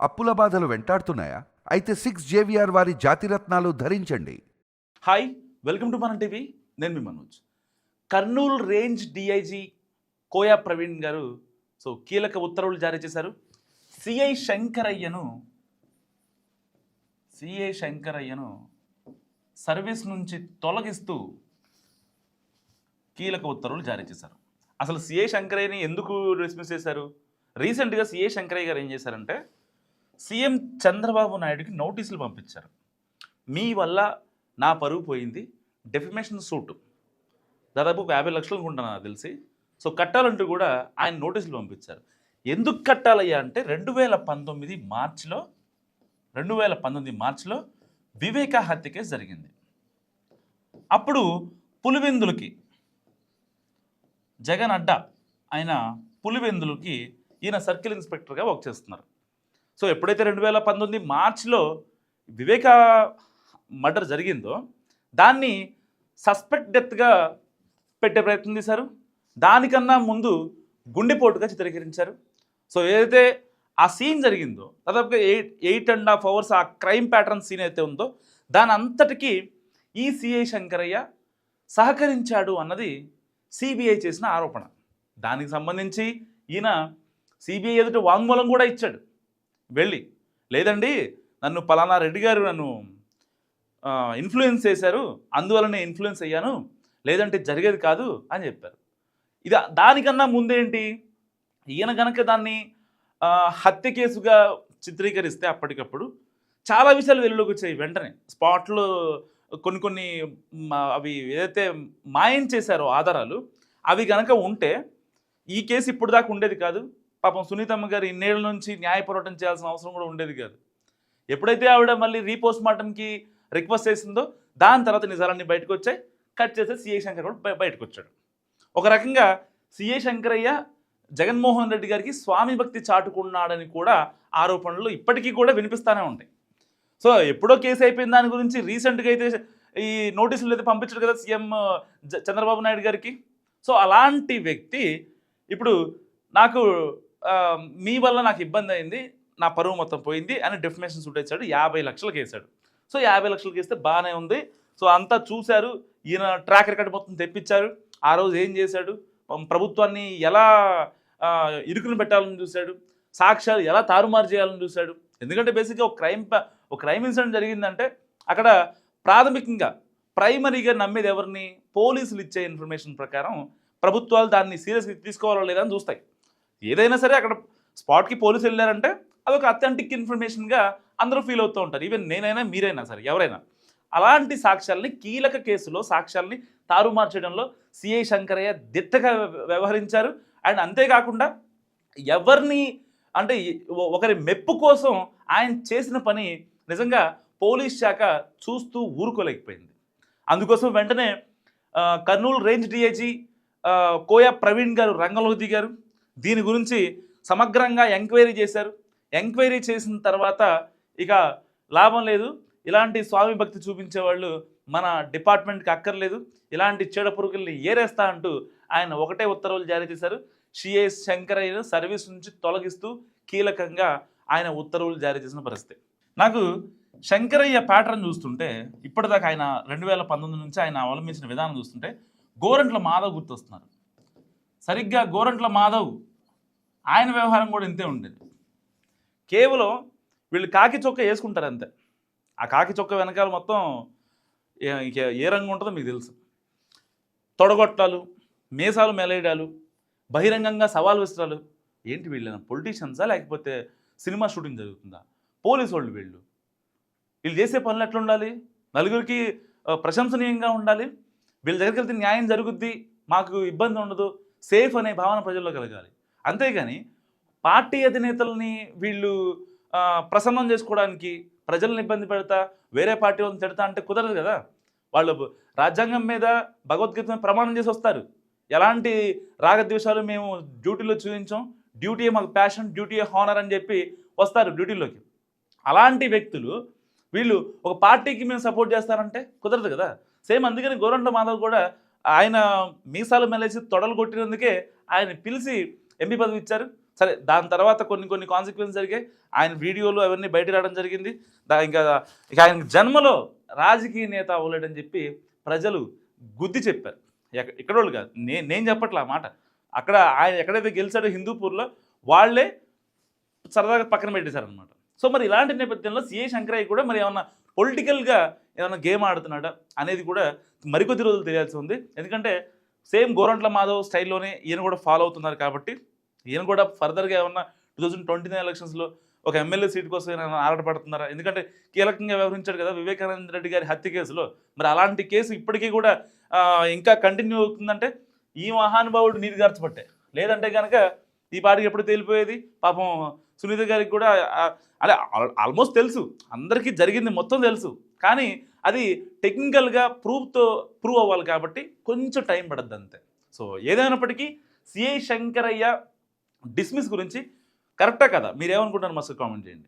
అప్పుల బాధలు వెంటాడుతున్నాయా? అయితే సిక్స్ జేవిఆర్ వారి జాతిరత్నాలు ధరించండి. హాయ్ వెల్కమ్ టు మన టీవీ నేను మీ మనోజ్. కర్నూలు రేంజ్ డిఐజీ కోయా ప్రవీణ్ గారు సో కీలక ఉత్తర్వులు జారీ చేశారు. సిఐ శంకరయ్యను సిఐ శంకరయ్యను సర్వీస్ నుంచి తొలగిస్తూ కీలక ఉత్తర్వులు జారీ చేశారు. అసలు సిఐ శంకరయ్యని ఎందుకు డిస్మిస్ చేశారు? రీసెంట్గా సిఐ శంకరయ్య గారు ఏం చేశారంటే సీఎం చంద్రబాబు నాయుడుకి నోటీసులు పంపించారు. మీ వల్ల నా పరువు పోయింది. డెఫిమేషన్ సూట్ దాదాపు ఒక యాభై లక్షలు అనుకుంటున్నా నాకు తెలిసి. సో కట్టాలంటూ కూడా ఆయన నోటీసులు పంపించారు. ఎందుకు కట్టాలయ్యా అంటే రెండు వేల పంతొమ్మిది మార్చిలో రెండు వేల పంతొమ్మిది మార్చిలో వివేక హత్య కేసు జరిగింది. అప్పుడు పులివెందులకి జగన్ అడ్డా ఆయన పులివెందులకి ఈయన సర్కిల్ ఇన్స్పెక్టర్గా వర్క్ చేస్తున్నారు. సో ఎప్పుడైతే రెండు వేల పంతొమ్మిది మార్చిలో వివేక మర్డర్ జరిగిందో దాన్ని సస్పెక్ట్ డెత్గా పెట్టే ప్రయత్నం చేశారు. దానికన్నా ముందు గుండెపోటుగా చిత్రీకరించారు. సో ఏదైతే ఆ సీన్ జరిగిందో దాదాపుగా eight eight and half hours ఆ క్రైమ్ ప్యాటర్న్ సీన్ అయితే ఉందో దాని అంతటికీ ఈ సిఐ శంకరయ్య సహకరించాడు అన్నది సిబిఐ చేసిన ఆరోపణ. దానికి సంబంధించి ఈయన సిబిఐ ఎదుట వాంగ్మూలం కూడా ఇచ్చాడు. వెళ్ళి. లేదండి నన్ను పలానా రెడ్డి గారు నన్ను ఇన్ఫ్లుయెన్స్ చేశారు అందువలనే ఇన్ఫ్లుయెన్స్ అయ్యాను. లేదంటే జరిగేది కాదు అని చెప్పారు. ఇది దానికన్నా ముందేంటి? ఈయన కనుక దాన్ని హత్య కేసుగా చిత్రీకరిస్తే అప్పటికప్పుడు చాలా విషయాలు వెలుగులోకి వచ్చాయి వెంటనే. స్పాట్లో కొన్ని కొన్ని అవి ఏదైతే మాయం చేశారో ఆధారాలు అవి కనుక ఉంటే ఈ కేసు ఇప్పుడు దాకా ఉండేది కాదు. పాపం సునీతమ్మ గారు ఇన్నేళ్ళ నుంచి న్యాయ పోరాటం చేయాల్సిన అవసరం కూడా ఉండేది కాదు. ఎప్పుడైతే ఆవిడ మళ్ళీ రీపోస్ట్ మార్టంకి రిక్వెస్ట్ చేసిందో దాని తర్వాత నిజాలన్నీ బయటకు వచ్చాయి. కట్ చేస్తే సిఐ శంకర్ కూడా బయటకు వచ్చాడు. ఒక రకంగా సిఐ శంకరయ్య జగన్మోహన్ రెడ్డి గారికి స్వామి భక్తి చాటుకున్నాడని కూడా ఆరోపణలు ఇప్పటికీ కూడా వినిపిస్తూనే ఉంటాయి. సో ఎప్పుడో కేసు అయిపోయిన దాని గురించి రీసెంట్గా అయితే ఈ నోటీసులు అయితే పంపించారు కదా సీఎం చంద్రబాబు నాయుడు గారికి. సో అలాంటి వ్యక్తి ఇప్పుడు నాకు మీ వల్ల నాకు ఇబ్బంది అయింది నా పరువు మొత్తం పోయింది అని డెఫినేషన్ సూట్ వేసాడు యాభై లక్షలకు వేసాడు సో యాభై లక్షలకు వేస్తే బాగానే ఉంది. సో అంతా చూశారు ఈయన ట్రాక్ రికార్డ్ మొత్తం తెప్పించారు. ఆ రోజు ఏం చేశాడు? ప్రభుత్వాన్ని ఎలా ఇరుకులు ఇరుకును పెట్టాలని చూశాడు. సాక్ష్యాలు ఎలా తారుమారు చేయాలని చూశాడు. ఎందుకంటే బేసిక్గా ఒక క్రైమ్ ఒక క్రైమ్ ఇన్సిడెంట్ జరిగిందంటే అక్కడ ప్రాథమికంగా ప్రైమరీగా నమ్మేది ఎవరిని? పోలీసులు ఇచ్చే ఇన్ఫర్మేషన్ ప్రకారం ప్రభుత్వాలు దాన్ని సీరియస్గా తీసుకోవాలో లేదా అని చూస్తాయి. ఏదైనా సరే అక్కడ స్పాట్కి పోలీసులు వెళ్ళారంటే అదొక అథెంటిక్ ఇన్ఫర్మేషన్గా అందరూ ఫీల్ అవుతూ ఉంటారు. ఈవెన్ నేనైనా మీరైనా సరే ఎవరైనా. అలాంటి సాక్ష్యాలని కీలక కేసులో సాక్ష్యాలని తారుమారు చేయడంలో సిఐ శంకరయ్య దిట్టగా వ్యవహరించారు. అండ్ అంతేకాకుండా ఎవరిని అంటే ఒకరి మెప్పు కోసం ఆయన చేసిన పని నిజంగా పోలీస్ శాఖ చూస్తూ ఊరుకోలేకపోయింది. అందుకోసం వెంటనే కర్నూలు రేంజ్ డిఐజీ కోయా ప్రవీణ్ గారు రంగంలోకి దిగారు. దీని గురించి సమగ్రంగా ఎంక్వైరీ చేశారు. ఎంక్వైరీ చేసిన తర్వాత ఇక లాభం లేదు. ఇలాంటి స్వామి భక్తి చూపించే వాళ్ళు మన డిపార్ట్మెంట్కి అక్కర్లేదు. ఇలాంటి చీడ పురుగుల్ని ఏరేస్తా అంటూ ఆయన ఒకటే ఉత్తర్వులు జారీ చేశారు. సిఎస్ శంకరయ్యను సర్వీస్ నుంచి తొలగిస్తూ కీలకంగా ఆయన ఉత్తర్వులు జారీ చేసిన పరిస్థితి. నాకు శంకరయ్య ప్యాటర్న్ చూస్తుంటే ఇప్పటిదాకా ఆయన రెండు వేల పంతొమ్మిది నుంచి ఆయన అవలంబించిన విధానం చూస్తుంటే గోరంట్ల మాధవ్ గుర్తొస్తున్నారు. సరిగ్గా గోరంట్ల మాధవ్ ఆయన వ్యవహారం కూడా ఇంతే ఉండేది. కేవలం వీళ్ళు కాకి చొక్క వేసుకుంటారు అంతే. ఆ కాకి చొక్క వెనకాల మొత్తం ఏ- ఏ రంగు ఉంటుందో మీకు తెలుసు. తొడగొట్టాలు మీసాలు మెలేయడాలు బహిరంగంగా సవాల్ విసరాలు. ఏంటి వీళ్ళైనా పొలిటీషియన్సా లేకపోతే సినిమా షూటింగ్ జరుగుతుందా? పోలీసు వాళ్ళు వీళ్ళు. వీళ్ళు చేసే పనులు ఎట్లా ఉండాలి? నలుగురికి ప్రశంసనీయంగా ఉండాలి? వీళ్ళ దగ్గరికి వెళ్తే న్యాయం జరుగుద్ది? మాకు ఇబ్బంది ఉండదు? సేఫ్ అనే భావన ప్రజల్లో కలగాలి. అంతేగాని పార్టీ అధినేతల్ని వీళ్ళు ప్రసన్నం చేసుకోవడానికి ప్రజల్ని ఇబ్బంది పెడతా వేరే పార్టీ వాళ్ళని తిడతా అంటే కుదరదు కదా. వాళ్ళు రాజ్యాంగం మీద భగవద్గీత ప్రమాణం చేసి వస్తారు. ఎలాంటి రాగద్వేషాలు మేము డ్యూటీలో చూపించాం డ్యూటీ మాకు ప్యాషన్ డ్యూటీ హానర్ అని చెప్పి వస్తారు డ్యూటీలోకి. అలాంటి వ్యక్తులు వీళ్ళు ఒక పార్టీకి మేము సపోర్ట్ చేస్తారంటే కుదరదు కదా. సేమ్ అందుకని గోరంట్ల మాధవ్ కూడా ఆయన మీసాలు మెలేసి తొడలు కొట్టినందుకే ఆయన పిలిచి ఎంపీ పదవి ఇచ్చారు. సరే దాని తర్వాత కొన్ని కొన్ని కాన్సిక్వెన్స్ జరిగాయి. ఆయన వీడియోలు అవన్నీ బయట రావడం జరిగింది. ఇంకా ఇక ఆయన జన్మలో రాజకీయ నేత అవ్వలేడని చెప్పి ప్రజలు గుద్ది చెప్పారు. ఎక్క- ఇక్కడ కాదు నేను నేను చెప్పట్లే ఆ మాట. అక్కడ ఆయన ఎక్కడైతే గెలిచాడో హిందూపూర్లో వాళ్ళే సరదాగా పక్కన పెట్టేశారనమాట సో మరి ఇలాంటి నేపథ్యంలో సిఏ శంకరయ్య కూడా మరి ఏమన్నా పొలిటికల్గా ఏమైనా గేమ్ ఆడుతున్నాడా అనేది కూడా మరికొద్ది రోజులు తెలియాల్సి ఉంది. ఎందుకంటే సేమ్ గోరంట్ల మాధవ్ స్టైల్లోనే ఈయన కూడా ఫాలో అవుతున్నారు కాబట్టి ఈయన కూడా ఫర్దర్గా ఏమన్నా టూ థౌజండ్ ట్వంటీ నైన్ ఎలక్షన్స్లో ఒక ఎమ్మెల్యే సీట్ కోసం ఏమైనా ఆరాటపడుతున్నారా ఎందుకంటే కీలకంగా వ్యవహరించాడు కదా వివేకానంద రెడ్డి గారి హత్య కేసులో. మరి అలాంటి కేసు ఇప్పటికీ కూడా ఇంకా కంటిన్యూ అవుతుందంటే ఈ మహానుభావుడు నీతి గార్చబట్టే లేదంటే కనుక ఈ పాటికి ఎప్పుడు తేలిపోయేది? పాపం సునీత గారికి కూడా అదే ఆల్మోస్ట్ తెలుసు. అందరికీ జరిగింది మొత్తం తెలుసు. కానీ అది టెక్నికల్గా ప్రూఫ్తో ప్రూవ్ అవ్వాలి కాబట్టి కొంచెం టైం పడద్దు అంతే. సో ఏదైనప్పటికీ సిఐ శంకరయ్య డిస్మిస్ గురించి కరెక్టా కదా? మీరేమనుకుంటారు మస్తు కామెంట్ చేయండి.